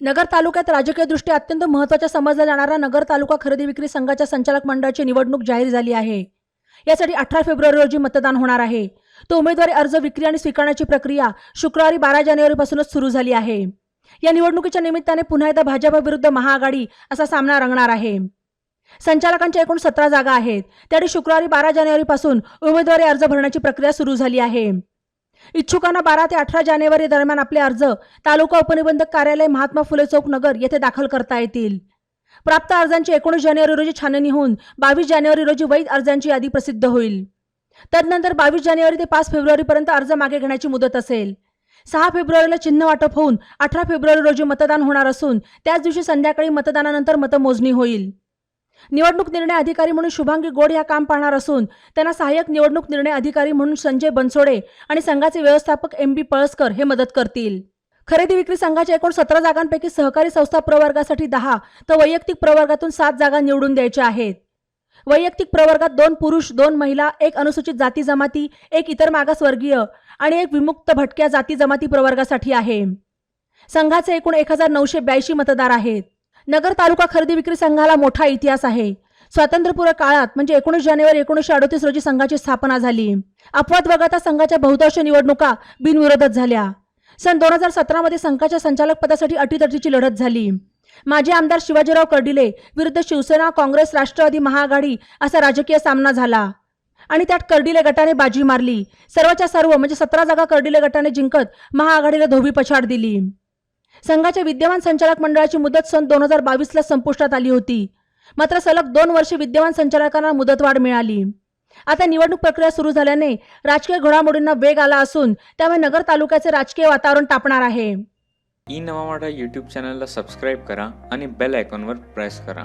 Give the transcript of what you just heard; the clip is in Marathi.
नगर तालुक्यात राजकीयदृष्ट्या अत्यंत महत्त्वाचा समजला जाणारा नगर तालुका खरेदी विक्री संघाच्या संचालक मंडळाची निवडणूक जाहीर झाली आहे. यासाठी अठरा फेब्रुवारी रोजी मतदान होणार आहे. तो उमेदवारी अर्ज विक्री आणि स्वीकारण्याची प्रक्रिया शुक्रवारी बारा जानेवारीपासूनच सुरू झाली आहे. या निवडणुकीच्या निमित्ताने पुन्हा एकदा भाजप विरुद्ध महाआघाडी असा सामना रंगणार आहे. संचालकांच्या एकूण सतरा जागा आहेत. त्यावेळी शुक्रवारी बारा जानेवारीपासून उमेदवारी अर्ज भरण्याची प्रक्रिया सुरू झाली आहे. इच्छुकांना बारा ते अठरा जानेवारी दरम्यान आपले अर्ज तालुका उपनिबंधक कार्यालय महात्मा फुले चौक नगर येथे दाखल करता येतील. प्राप्त अर्जांची एकोणीस जानेवारी रोजी छाननी होऊन बावीस जानेवारी रोजी वैध अर्जांची यादी प्रसिद्ध होईल. तदनंतर बावीस जानेवारी ते पाच फेब्रुवारीपर्यंत अर्ज मागे घेण्याची मुदत असेल. सहा फेब्रुवारीला चिन्ह वाटप होऊन अठरा फेब्रुवारी रोजी मतदान होणार असून त्याच दिवशी संध्याकाळी मतदानानंतर मतमोजणी होईल. निवडणूक निर्णय अधिकारी म्हणून शुभांगी गोड या काम पाहणार असून त्यांना सहाय्यक निवडणूक निर्णय अधिकारी म्हणून संजय बनसोडे आणि संघाचे व्यवस्थापक एम बी पळसकर हे मदत करतील. खरेदी विक्री संघाच्या एकूण सतरा जागांपैकी सहकारी संस्था प्रवर्गासाठी दहा तर वैयक्तिक प्रवर्गातून सात जागा निवडून द्यायच्या आहेत. वैयक्तिक प्रवर्गात दोन पुरुष दोन महिला एक अनुसूचित जाती जमाती एक इतर मागासवर्गीय आणि एक विमुक्त भटक्या जाती जमाती प्रवर्गासाठी आहे. संघाचे एकूण एक हजार नऊशे ब्याऐंशी मतदार आहेत. नगर तालुका खरेदी विक्री संघाला मोठा इतिहास आहे. स्वातंत्र्यपूर्व काळात म्हणजे एकोणीस जानेवारी एकोणीसशे अडतीस रोजी संघाची स्थापना झाली. अपवाद वगळता संघाच्या बहुतांश निवडणुका बिनविरोधात झाल्या. सन दोन हजार सतरामध्ये संघाच्या संचालक पदासाठी अटीतटीची लढत झाली. माजी आमदार शिवाजीराव कर्डिले विरुद्ध शिवसेना काँग्रेस राष्ट्रवादी महाआघाडी असा राजकीय सामना झाला. आणि त्यात कर्डिले गटाने बाजी मारली. सर्वच्या सर्व म्हणजे सतरा जागा कर्डिले गटाने जिंकत महाआघाडीला धोबी पछाड दिली. संघाच्या विद्यमान संचालक मंडळाची मुदत सन दोन हजार बावीसला संपुष्टात आली होती. मात्र सलग दोन वर्षे विद्यमान संचालकांना मुदतवाढ मिळाली. आता निवडणूक प्रक्रिया सुरू झाल्याने राजकीय घडामोडींना वेग आला असून त्यामुळे नगर तालुक्याचे राजकीय वातावरण तापणार आहे. ई नवा यूट्यूब चॅनलला सबस्क्राईब करा आणि बेल आयकॉनवर प्रेस करा.